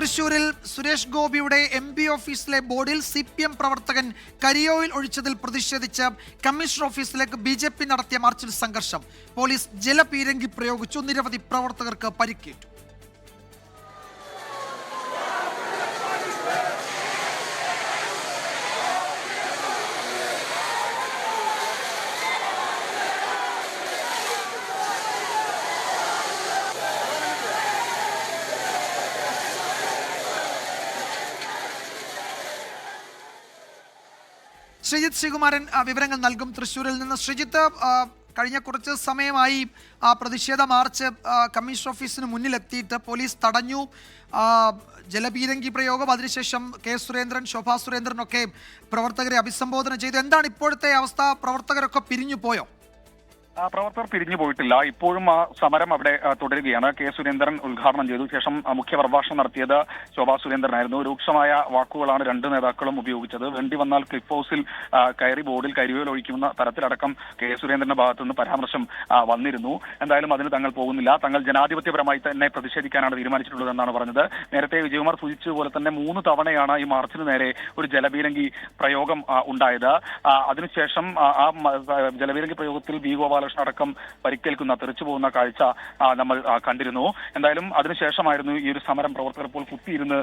തൃശൂരിൽ സുരേഷ് ഗോപിയുടെ M P ഓഫീസിലെ ബോർഡിൽ സി പി എം പ്രവർത്തകൻ കരിയോയിൽ ഒഴിച്ചതിൽ പ്രതിഷേധിച്ച് കമ്മീഷണർ ഓഫീസിലേക്ക് ബി ജെ പി നടത്തിയ മാർച്ചിൽ സംഘർഷം. പോലീസ് ജലപീരങ്കി പ്രയോഗിച്ചു. നിരവധി പ്രവർത്തകർക്ക് പരിക്കേറ്റു. ശ്രീജിത്ത് ശ്രീകുമാരൻ വിവരങ്ങൾ നൽകും. തൃശ്ശൂരിൽ നിന്ന് ശ്രീജിത്ത് കഴിഞ്ഞ കുറച്ച് സമയമായി ആ പ്രതിഷേധ മാർച്ച് കമ്മീഷൻ ഓഫീസിന് മുന്നിലെത്തിയിട്ട് പോലീസ് തടഞ്ഞു. ജലപീരങ്കി പ്രയോഗം അതിനുശേഷം കെ സുരേന്ദ്രൻ ശോഭാ സുരേന്ദ്രനൊക്കെ പ്രവർത്തകരെ അഭിസംബോധന ചെയ്തു. എന്താണ് ഇപ്പോഴത്തെ അവസ്ഥ? പ്രവർത്തകരൊക്കെ പിരിഞ്ഞു പോയോ? പ്രവർത്തകർ പിരിഞ്ഞു പോയിട്ടില്ല. ഇപ്പോഴും ആ സമരം അവിടെ തുടരുകയാണ്. കെ സുരേന്ദ്രൻ ഉദ്ഘാടനം ചെയ്തു. ശേഷം മുഖ്യ പ്രഭാഷണം നടത്തിയത് ശോഭാ സുരേന്ദ്രനായിരുന്നു. രൂക്ഷമായ വാക്കുകളാണ് രണ്ട് നേതാക്കളും ഉപയോഗിച്ചത്. വേണ്ടി വന്നാൽ ക്ലിഫ് ഹൗസിൽ കയറി ബോർഡിൽ കരിവേൽ ഒഴിക്കുന്ന തരത്തിലടക്കം കെ സുരേന്ദ്രന്റെ ഭാഗത്തു നിന്ന് പരാമർശം വന്നിരുന്നു. എന്തായാലും അതിന് തങ്ങൾ പോകുന്നില്ല. തങ്ങൾ ജനാധിപത്യപരമായി തന്നെ പ്രതിഷേധിക്കാനാണ് തീരുമാനിച്ചിട്ടുള്ളതെന്നാണ് പറഞ്ഞത്. നേരത്തെ വിജയകുമാർ സൂചിച്ചതുപോലെ തന്നെ മൂന്ന് തവണയാണ് ഈ മാർച്ചിന് നേരെ ഒരു ജലപീരങ്കി പ്രയോഗം ഉണ്ടായത്. അതിനുശേഷം ആ, ജലപീരങ്കി പ്രയോഗത്തിൽ ബി ഗോപാലകൃഷ്ണൻ അടക്കം പരിക്കേൽക്കുന്ന തെറിച്ചു പോകുന്ന കാഴ്ച നമ്മൾ കണ്ടിരുന്നു. എന്തായാലും അതിനുശേഷമായിരുന്നു ഈ ഒരു സമരം പ്രവർത്തകർ ഇപ്പോൾ കുത്തിയിരുന്ന്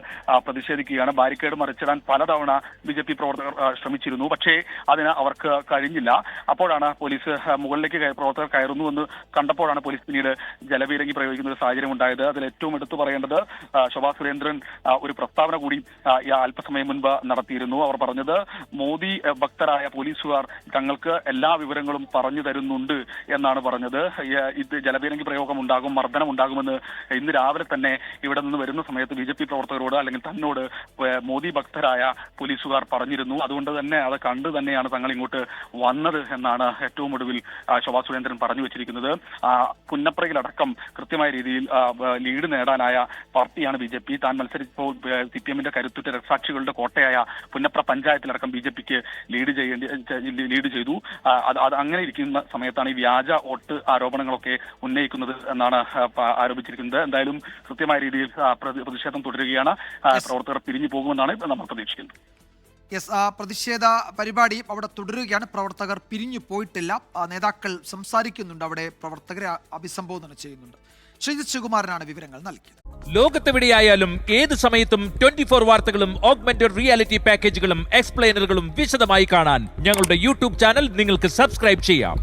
പ്രതിഷേധിക്കുകയാണ്. ബാരിക്കേഡ് മറിച്ചിടാൻ പലതവണ ബി ജെ പി പ്രവർത്തകർ ശ്രമിച്ചിരുന്നു. പക്ഷേ അതിന് അവർക്ക് കഴിഞ്ഞില്ല. അപ്പോഴാണ് പോലീസ് മുകളിലേക്ക് പ്രവർത്തകർ കയറുന്നു എന്ന് കണ്ടപ്പോഴാണ് പോലീസ് പിന്നീട് ജലവീരങ്ങി പ്രയോഗിക്കുന്ന ഒരു സാഹചര്യം ഉണ്ടായത്. അതിൽ ഏറ്റവും എടുത്തു പറയേണ്ടത് ശോഭാ സുരേന്ദ്രൻ ഒരു പ്രസ്താവന കൂടി അല്പസമയം മുൻപ് നടത്തിയിരുന്നു. അവർ പറഞ്ഞത് മോദി ഭക്തരായ പോലീസുകാർ തങ്ങൾക്ക് എല്ലാ വിവരങ്ങളും പറഞ്ഞു തരുന്നുണ്ട്. എന്നാണ് പറഞ്ഞത്. ഇത് ജലപീരങ്കി പ്രയോഗം ഉണ്ടാകും മർദ്ദനം ഉണ്ടാകുമെന്ന് ഇന്ന് രാവിലെ തന്നെ ഇവിടെ നിന്ന് വരുന്ന സമയത്ത് ബി ജെ പി പ്രവർത്തകരോട് അല്ലെങ്കിൽ തന്നോട് മോദി ഭക്തരായ പോലീസുകാർ പറഞ്ഞിരുന്നു. അതുകൊണ്ട് തന്നെ അത് കണ്ടു തന്നെയാണ് തങ്ങൾ ഇങ്ങോട്ട് വന്നത് എന്നാണ് ഏറ്റവും ഒടുവിൽ ശോഭാ സുരേന്ദ്രൻ പറഞ്ഞു വെച്ചിരിക്കുന്നത്. പുന്നപ്രയിലടക്കം കൃത്യമായ രീതിയിൽ ലീഡ് നേടാനായ പാർട്ടിയാണ് ബി ജെ പി. താൻ മത്സരിച്ചപ്പോൾ സി പി എമ്മിന്റെ കരുത്തുറ്റ രക്ഷാക്ഷികളുടെ കോട്ടയായ പുന്നപ്ര പഞ്ചായത്തിലടക്കം ബി ജെ പിക്ക് ലീഡ് ചെയ്യേണ്ടി ലീഡ് ചെയ്തു. അത് അങ്ങനെ ഇരിക്കുന്ന സമയത്താണ് വ്യാജ വോട്ട് ആരോപണങ്ങളൊക്കെ ഉന്നയിക്കുന്നത് എന്നാണ് ആരോപിച്ചിരിക്കുന്നത്. എന്തായാലും കൃത്യമായ രീതിയിൽ പ്രതിഷേധം തുടരുകയാണ്. പ്രവർത്തകർ പിരിഞ്ഞു പോകുമെന്നാണ് നമ്മൾ പ്രതീക്ഷിക്കുന്നത്. യെസ് ആ പ്രതിഷേധ പരിപാടി അവിടെ തുടരുകയാണ്. പ്രവർത്തകർ പിരിഞ്ഞു പോയിട്ടില്ല. നേതാക്കൾ സംസാരിക്കുന്നുണ്ട്. അവിടെ പ്രവർത്തകരെ അഭിസംബോധന ചെയ്യുന്നുണ്ട്. ശ്രീജിത്ത് ശിവകുമാരനാണ് വിവരങ്ങൾ നൽകിയത്. ലോകത്തെവിടെയായാലും ഏത് സമയത്തും ട്വന്റി ഫോർ വാർത്തകളും ഓഗ്മെന്റഡ് റിയാലിറ്റി പാക്കേജുകളും എക്സ്പ്ലെയിനറുകളും വിശദമായി കാണാൻ ഞങ്ങളുടെ യൂട്യൂബ് ചാനൽ നിങ്ങൾക്ക് സബ്സ്ക്രൈബ് ചെയ്യാം.